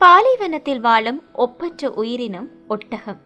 பாலைவனத்தில் வாழும் ஒப்பற்ற உயிரினம் ஒட்டகம்.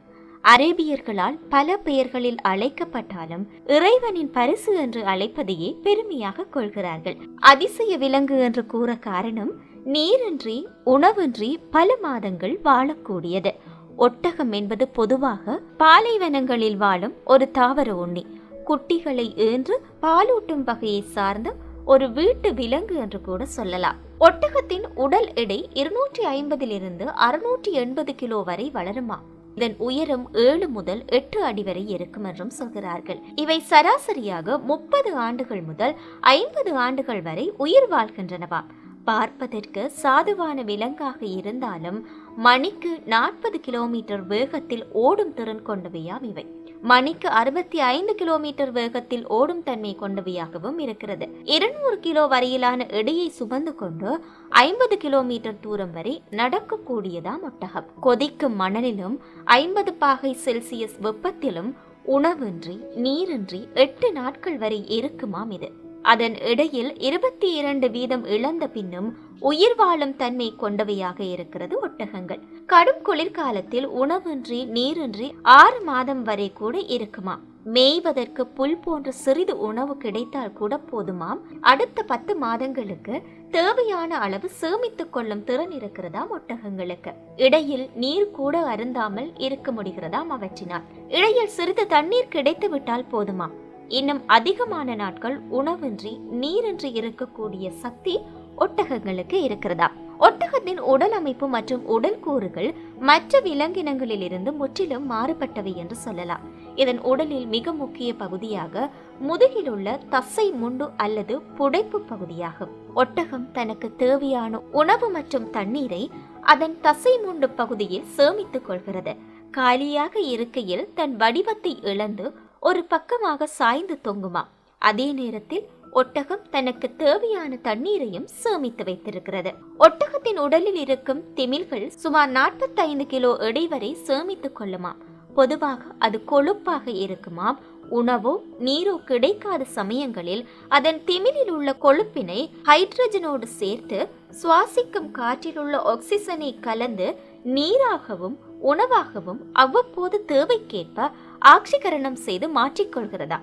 அரேபியர்களால் பல பெயர்களில் அழைக்கப்பட்டாலும் இறைவனின் பரிசு என்று அழைப்பதையே பெருமையாக கொள்கிறார்கள். அதிசய விலங்கு என்று கூற காரணம் நீரின்றி உணவின்றி பல மாதங்கள் வாழக்கூடியது. ஒட்டகம் என்பது பொதுவாக பாலைவனங்களில் வாழும் ஒரு தாவர உண்ணி. குட்டிகளை ஏன்று பாலூட்டும் வகையை சார்ந்த ஒரு வீட்டு விலங்கு என்று கூட சொல்லலாம். ஒட்டகத்தின் உடல் எடை இருநூற்றி ஐம்பதிலிருந்து அறுநூற்றி எண்பது கிலோ வரை வளருமா? இதன் உயரம் ஏழு முதல் எட்டு அடி வரை இருக்கும் என்றும் சொல்கிறார்கள். இவை சராசரியாக முப்பது ஆண்டுகள் முதல் ஐம்பது ஆண்டுகள் வரை உயிர் வாழ்கின்றனவாம் பார்ப்பதற்கு சாதுவான விலங்காக இருந்தாலும் மணிக்கு நாற்பது கிலோமீட்டர் வேகத்தில் ஓடும் திறன் கொண்டவையாம் இவை. மணிக்கு அறுபத்தி ஐந்து கிலோமீட்டர் வேகத்தில் ஓடும் தன்மை கொண்டவையாகவும் இருக்கிறது. இருநூறு கிலோ வரையிலான எடையை சுமந்து கொண்டு ஐம்பது கிலோமீட்டர் தூரம் வரை நடக்கக்கூடியதாம் ஒட்டகம் கொதிக்கும் மணலிலும் ஐம்பது பாகை செல்சியஸ் வெப்பத்திலும் உணவின்றி நீரின்றி எட்டு நாட்கள் வரை இருக்குமாம் இது. அதன் இடையில் இருபத்தி இரண்டு வீதம் இழந்த பின்னும் உயிர் வாழும் தன்மை கொண்டவையாக இருக்கிறது ஒட்டகங்கள். கடும் குளிர்காலத்தில் உணவின்றி நீரின்றி ஆறு மாதம் வரை கூட இருக்குமா மேய்வதற்கு புல் போன்ற சிறிது உணவு கிடைத்தால் கூட போதுமாம். அடுத்த பத்து மாதங்களுக்கு தேவையான அளவு சேமித்துக் கொள்ளும் திறன் இருக்கிறதாம் ஒட்டகங்களுக்கு. இடையில் நீர் கூட அருந்தாமல் இருக்க முடிகிறதாம் அவற்றினால். இடையில் சிறிது தண்ணீர் கிடைத்து விட்டால் போதுமாம். இன்னும் அதிகமான நாட்கள் உணவின்றி நீரின்றி இருக்கக்கூடிய சக்தி ஒட்டகங்களுக்கு இருக்கிறதா? ஒட்டகத்தின் உடல் அமைப்பு மற்றும் உடல் கூறுகள் மற்ற விலங்கினங்களில் இருந்து முற்றிலும் மாறுபட்டவை என்று சொல்லலாம். இதன் உடலில் மிக முக்கிய பகுதியாக முதுகில் உள்ள தசை முண்டு அல்லது புடைப்பு பகுதியாகும். ஒட்டகம் தனக்கு தேவையான உணவு மற்றும் தண்ணீரை அதன் தசை முண்டு பகுதியில் சேமித்துக் கொள்கிறது. காலியாக இருக்கையில் தன் வடிவத்தை இழந்து ஒரு பக்கமாக சாய்ந்து தொங்குமா? அதே நேரத்தில் ஒட்டகம் தனக்கு தேவையான தண்ணீரையும் சேமித்து வைத்திருக்கிறது. ஒட்டகத்தின் உடலில் இருக்கும் திமில்கள் சுமார் 45 கிலோ எடை வரை சேமித்துக் கொள்ளுமாம் பொதுவாக அது கொழுப்பாக இருக்குமாம் உணவோ நீரோ கிடைக்காத சமயங்களில் அதன் திமிலில் உள்ள கொழுப்பினை ஹைட்ரஜனோடு சேர்த்து சுவாசிக்கும் காற்றில் உள்ள ஆக்சிஜனை கலந்து நீராகவும் உணவாகவும் அவ்வப்போது தேவைக்கேற்ப ஆட்சிகரணம் செய்து மாற்றிக்கொள்கிறதா?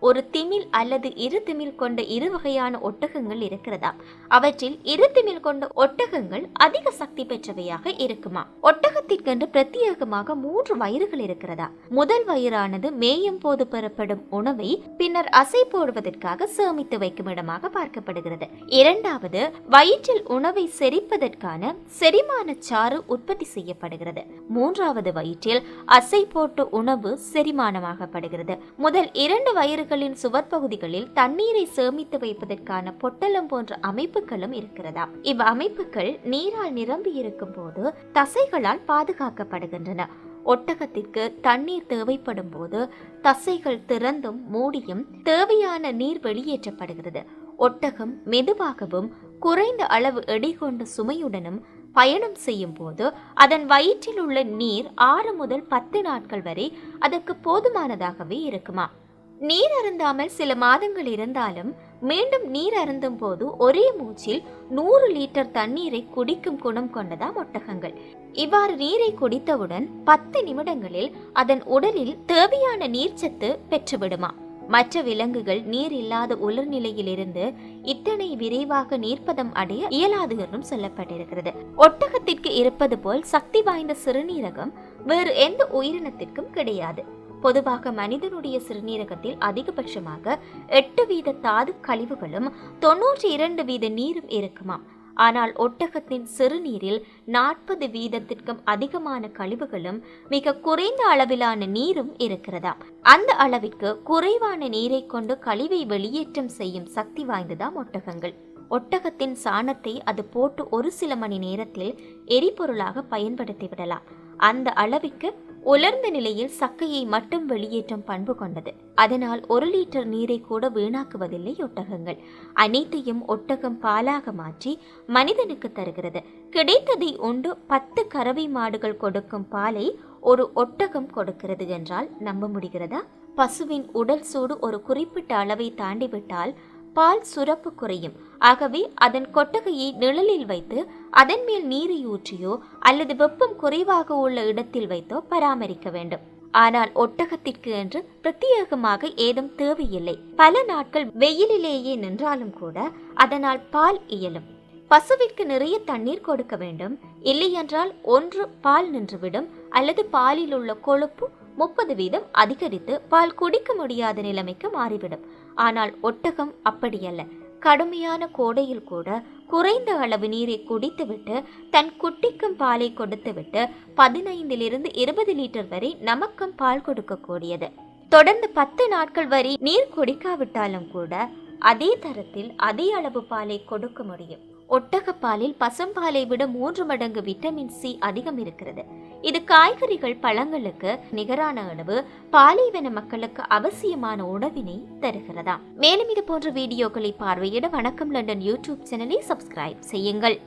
ஒரு திமில் அல்லது இரு திமில் கொண்ட இரு வகையான ஒட்டகங்கள் இருக்கிறதா? அவற்றில் இரு திமில் கொண்ட ஒட்டகங்கள் அதிக சக்தி பெற்றவையாக இருக்குமா? ஒட்டகத்திற்கென்று பிரத்யேகமாக மூன்று வயிறுகள் இருக்கிறதா? முதல் வயிறானது மேயும் போது பெறப்படும் உணவை பின்னர் அசை போடுவதற்காக சேமித்து வைக்கும் இடமாக பார்க்கப்படுகிறது. இரண்டாவது வயிற்றில் உணவை செரிப்பதற்கான செரிமான சாறு உற்பத்தி செய்யப்படுகிறது. மூன்றாவது வயிற்றில் அசை போட்டு உணவு செரிமானமாகப்படுகிறது. முதல் இரண்டு வயிறு வீடுகளின் சுவர் பகுதிகளில் தண்ணீரை சேமித்து வைப்பதற்கான பொட்டலம் போன்ற அமைப்புகளும் இருக்கிறதா? இவ் அமைப்புகள் நீரால் நிரம்பி இருக்கும் போது தசைகளால் பாதுகாக்கப்படுகின்றன. ஒட்டகத்திற்கு தண்ணீர் தேவைப்படும் போது தசைகள் திறந்தும் மூடியும் தேவையான நீர் வெளியேற்றப்படுகிறது. ஒட்டகம் மெதுவாகவும் குறைந்த அளவு எடை கொண்ட சுமையுடனும் பயணம் செய்யும் போது அதன் வயிற்றில் உள்ள நீர் ஆறு முதல் பத்து நாட்கள் வரை அதற்கு போதுமானதாகவே இருக்குமா? நீர் அருந்தாமல் சில மாதங்கள் இருந்தாலும் மீண்டும் நீர் அருந்தும் போது ஒரே மூச்சில் நூறு லிட்டர் தண்ணீரை குடிக்கும் குணம் கொண்டதா ஒட்டகங்கள் இவ்வாறு நீரை குடித்தவுடன் பத்து நிமிடங்களில் அதன் உடலில் தேவையான நீர்ச்சத்து பெற்றுவிடுமா. மற்ற விலங்குகள் நீர் இல்லாத உலர்நிலையிலிருந்து இத்தனை விரைவாக நீர்ப்பதம் அடைய இயலாது என்றும் சொல்லப்பட்டிருக்கிறது. ஒட்டகத்திற்கு இருப்பது போல் சக்தி வாய்ந்த சிறுநீரகம் வேறு எந்த உயிரினத்திற்கும் கிடையாது. பொதுவாக மனிதனுடைய சிறுநீரகத்தில் அதிகபட்சமாக எட்டு வீத தாது கழிவுகளும் தொன்னூற்றி இரண்டு வீத நீரும் இருக்குமாம். ஆனால் ஒட்டகத்தின் சிறுநீரில் நாற்பது வீதத்திற்கும் அதிகமான கழிவுகளும் மிக குறைந்த அளவிலான நீரும் இருக்கிறதாம். அந்த அளவிற்கு குறைவான நீரை கொண்டு கழிவை வெளியேற்றம் செய்யும் சக்தி வாய்ந்ததாம் ஒட்டகங்கள். ஒட்டகத்தின் சாணத்தை அது போட்டு ஒரு சில மணி நேரத்தில் எரிபொருளாக பயன்படுத்தி விடலாம் அந்த அளவிற்கு உலர்ந்த நிலையில் சக்கையை மட்டும் வெளியேற்றும் பண்பு கொண்டது. அதனால் ஒரு லிட்டர் நீரை கூட வீணாக்குவதில்லை ஒட்டகங்கள். அனைத்தையும் ஒட்டகம் பாலாக மாற்றி மனிதனுக்கு தருகிறது. கிடைத்ததை உண்டு பத்து கறவை மாடுகள் கொடுக்கும் பாலை ஒரு ஒட்டகம் கொடுக்கிறது என்றால் நம்ப முடிகிறதா? பசுவின் உடல் சூடு ஒரு குறிப்பிட்ட அளவை தாண்டிவிட்டால் பால் சுரப்பு குறையும். ஆகவே அதன் கொட்டகையை நிழலில் வைத்து அதன் மேல் நீரை ஊற்றியோ அல்லது வெப்பம் குறைவாக உள்ள இடத்தில் வைத்தோ பராமரிக்க வேண்டும். ஆனால் ஒட்டகத்திற்கு என்று பிரத்யேகமாக ஏதும் தேவையில்லை. பல நாட்கள் வெயிலிலேயே நின்றாலும் கூட அதனால் பால் இயலும். பசுவிற்கு நிறைய தண்ணீர் கொடுக்க வேண்டும். இல்லையென்றால் ஒன்று பால் நின்றுவிடும். அல்லது பாலில் உள்ள கொழுப்பு முப்பது வீதம் அதிகரித்து பால் குடிக்க முடியாத நிலைமைக்கு மாறிவிடும். ஆனால் ஒட்டகம் அப்படியல்ல. கடுமையான கோடையில் கூட குறைந்த அளவு நீரை குடித்துவிட்டு தன் குட்டிக்கும் பாலை கொடுத்துவிட்டு பதினைந்திலிருந்து இருபது லிட்டர் வரை நமக்கும் பால் கொடுக்கக்கூடியது. தொடர்ந்து பத்து நாட்கள் வரை நீர் குடிக்காவிட்டாலும் கூட அதே தரத்தில் அதே அளவு பாலை கொடுக்க முடியும். ஒட்டகப்பாலில் பசும்பாலை விட மூன்று மடங்கு விட்டமின் சி அதிகம் இருக்கிறது. இது காய்கறிகள் பழங்களுக்கு நிகரான அளவு பாலைவன மக்களுக்கு அவசியமான உணவினை தருகிறதா? மேலும் இது போன்ற வீடியோக்களை பார்வையிட வணக்கம் லண்டன் யூடியூப் சேனலை சப்ஸ்கிரைப் செய்யுங்கள்.